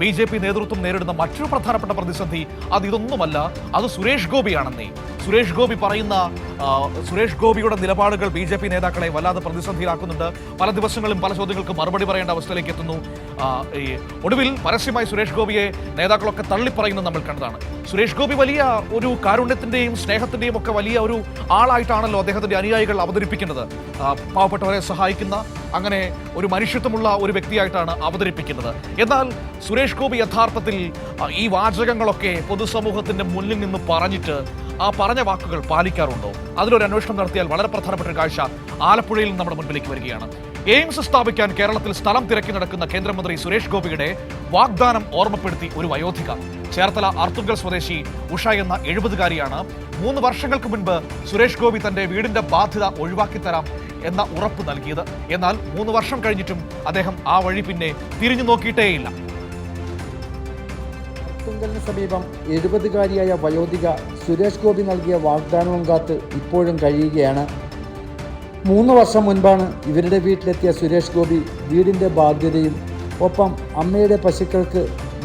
B J P നേതൃത്വം നേരിടുന്ന മറ്റൊരു പ്രധാനപ്പെട്ട പ്രതിസന്ധി അത് ഇതൊന്നുമല്ല അത് സുരേഷ് ഗോപിയാണെന്നേ. സുരേഷ് ഗോപി പറയുന്ന സുരേഷ് ഗോപിയുടെ നിലപാടുകൾ ബി ജെ പി നേതാക്കളെ വല്ലാതെ പ്രതിസന്ധിയിലാക്കുന്നുണ്ട്. പല ദിവസങ്ങളും പല ചോദ്യങ്ങൾക്ക് മറുപടി പറയേണ്ട അവസ്ഥയിലേക്ക് എത്തുന്നു. ഈ ഒടുവിൽ പരസ്യമായി സുരേഷ് ഗോപിയെ നേതാക്കളൊക്കെ തള്ളിപ്പറയുന്നത് നമ്മൾ കണ്ടതാണ്. സുരേഷ് ഗോപി വലിയ ഒരു കാരുണ്യത്തിന്റെയും സ്നേഹത്തിന്റെയും ഒക്കെ വലിയ ഒരു ആളായിട്ടാണല്ലോ അദ്ദേഹത്തിന്റെ അനുയായികൾ അവതരിപ്പിക്കുന്നത്. പാവപ്പെട്ടവരെ സഹായിക്കുന്ന അങ്ങനെ ഒരു മനുഷ്യത്വമുള്ള ഒരു വ്യക്തിയായിട്ടാണ് അവതരിപ്പിക്കുന്നത്. എന്നാൽ സുരേഷ് ഗോപി യഥാർത്ഥത്തിൽ ഈ വാചകങ്ങളൊക്കെ പൊതുസമൂഹത്തിന്റെ മുന്നിൽ നിന്ന് പറഞ്ഞിട്ട് ആ പറഞ്ഞ വാക്കുകൾ പാലിക്കാറുണ്ടോ? അതിലൊരു അന്വേഷണം നടത്തിയാൽ വളരെ പ്രധാനപ്പെട്ട ഒരു കാഴ്ച ആലപ്പുഴയിൽ നമ്മുടെ മുൻപിലേക്ക് വരികയാണ്. എയിംസ് സ്ഥാപിക്കാൻ കേരളത്തിൽ സ്ഥലം തിരക്കി നടക്കുന്ന കേന്ദ്രമന്ത്രി സുരേഷ് ഗോപിയുടെ വാഗ്ദാനം ഓർമ്മപ്പെടുത്തി ഒരു വയോധിക. ചേർത്തല ആർത്തുങ്കൽ സ്വദേശി ഉഷ എന്ന എഴുപതുകാരിയാണ് മൂന്ന് വർഷങ്ങൾക്ക് മുൻപ് സുരേഷ് ഗോപി തന്റെ വീടിന്റെ ബാധ്യത ഒഴിവാക്കി തരാം എന്ന ഉറപ്പ് നൽകിയത്. എന്നാൽ മൂന്ന് വർഷം കഴിഞ്ഞിട്ടും അദ്ദേഹം ആ വഴി പിന്നെ തിരിഞ്ഞു നോക്കിയിട്ടേയില്ല. തുങ്കലിന് സമീപം എഴുപതുകാരിയായ വയോധിക സുരേഷ് ഗോപി നൽകിയ വാഗ്ദാനവും കാത്ത് ഇപ്പോഴും കഴിയുകയാണ്. മൂന്ന് വർഷം മുൻപാണ് ഇവരുടെ വീട്ടിലെത്തിയ സുരേഷ് ഗോപി വീടിന്റെ ബാധ്യതയും ഒപ്പം അമ്മയുടെ പശുക്കൾക്ക്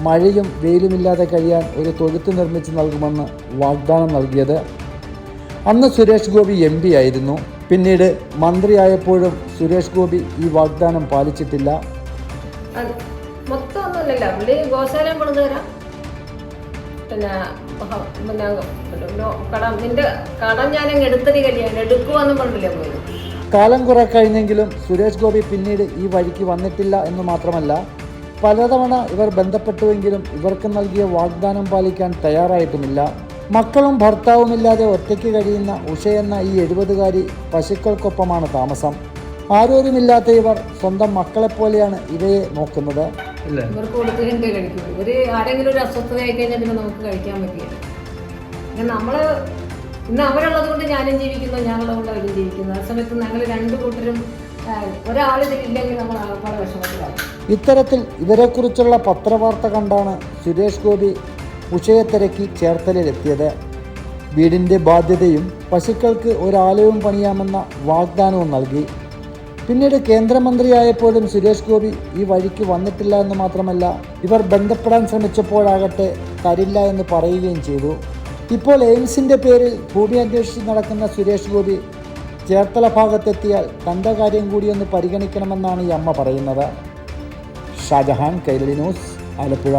മഴയും വെയിലുമില്ലാതെ കഴിയാൻ ഒരു തൊഴുത്ത് നിർമ്മിച്ച് നൽകുമെന്ന് വാഗ്ദാനം നൽകിയത്. അന്ന് സുരേഷ് ഗോപി എം ആയിരുന്നു. പിന്നീട് മന്ത്രിയായപ്പോഴും സുരേഷ് ഗോപി ഈ വാഗ്ദാനം പാലിച്ചിട്ടില്ല. മൊത്തം ഒന്നുമില്ലല്ലോ. ഗോശാലയും കൊണ്ടു തരാം. കടം നിന്റെ കടം പോയത്? കാലം കുറെ കഴിഞ്ഞെങ്കിലും സുരേഷ് ഗോപി പിന്നീട് ഈ വഴിക്ക് വന്നിട്ടില്ല എന്ന് മാത്രമല്ല പലതവണ ഇവർ ബന്ധപ്പെട്ടുവെങ്കിലും ഇവർക്ക് നൽകിയ വാഗ്ദാനം പാലിക്കാൻ തയ്യാറായിട്ടുമില്ല. മക്കളും ഭർത്താവുമില്ലാതെ ഒറ്റയ്ക്ക് കഴിയുന്ന ഉഷ എന്ന ഈ എഴുപതുകാരി പശുക്കൾക്കൊപ്പമാണ് താമസം. ആരോരുമില്ലാത്ത ഇവർ സ്വന്തം മക്കളെപ്പോലെയാണ് ഇവയെ നോക്കുന്നത്. ഇവർക്ക് കൊടുത്ത് എന്തേ കഴിക്കും. ഇവർ ആരെങ്കിലും ഒരു അസ്വസ്ഥതയായി കഴിഞ്ഞാൽ പിന്നെ നമുക്ക് കഴിക്കാൻ പറ്റില്ല. പിന്നെ നമ്മൾ ഇന്ന് അവരുള്ളത് കൊണ്ട് ഞാനും ജീവിക്കുന്നു ഞാനുള്ളത് കൊണ്ട് അവരും ജീവിക്കുന്നു. ആ സമയത്ത് ഞങ്ങൾ രണ്ടു കൂട്ടരും ഒരാളിതില്ലെങ്കിൽ നമ്മൾ ആൾക്കാരുടെ വിഷമത്തിലാവും. ഇത്തരത്തിൽ ഇവരെക്കുറിച്ചുള്ള പത്രവാർത്ത കണ്ടാണ് സുരേഷ് ഗോപി ഉഷയെ തിരക്കി ചേർത്തലയിലെത്തിയത്. വീടിന്റെ ബാധ്യതയും പശുക്കൾക്ക് ഒരാലയവും പണിയാമെന്ന വാഗ്ദാനവും നൽകി. പിന്നീട് കേന്ദ്രമന്ത്രിയായപ്പോഴും സുരേഷ് ഗോപി ഈ വഴിക്ക് വന്നിട്ടില്ല എന്ന് മാത്രമല്ല ഇവർ ബന്ധപ്പെടാൻ ശ്രമിച്ചപ്പോഴാകട്ടെ തരില്ല എന്ന് പറയുകയും ചെയ്തു. ഇപ്പോൾ എയിംസിന്റെ പേരിൽ ഭൂമി അന്വേഷിച്ച് നടക്കുന്ന സുരേഷ് ഗോപി ചേർത്തല ഭാഗത്തെത്തിയാൽ തന്റെ കാര്യം കൂടിയൊന്ന് പരിഗണിക്കണമെന്നാണ് ഈ അമ്മ പറയുന്നത്. ഷാജഹാൻ കൈരളി ന്യൂസ് ആലപ്പുഴ.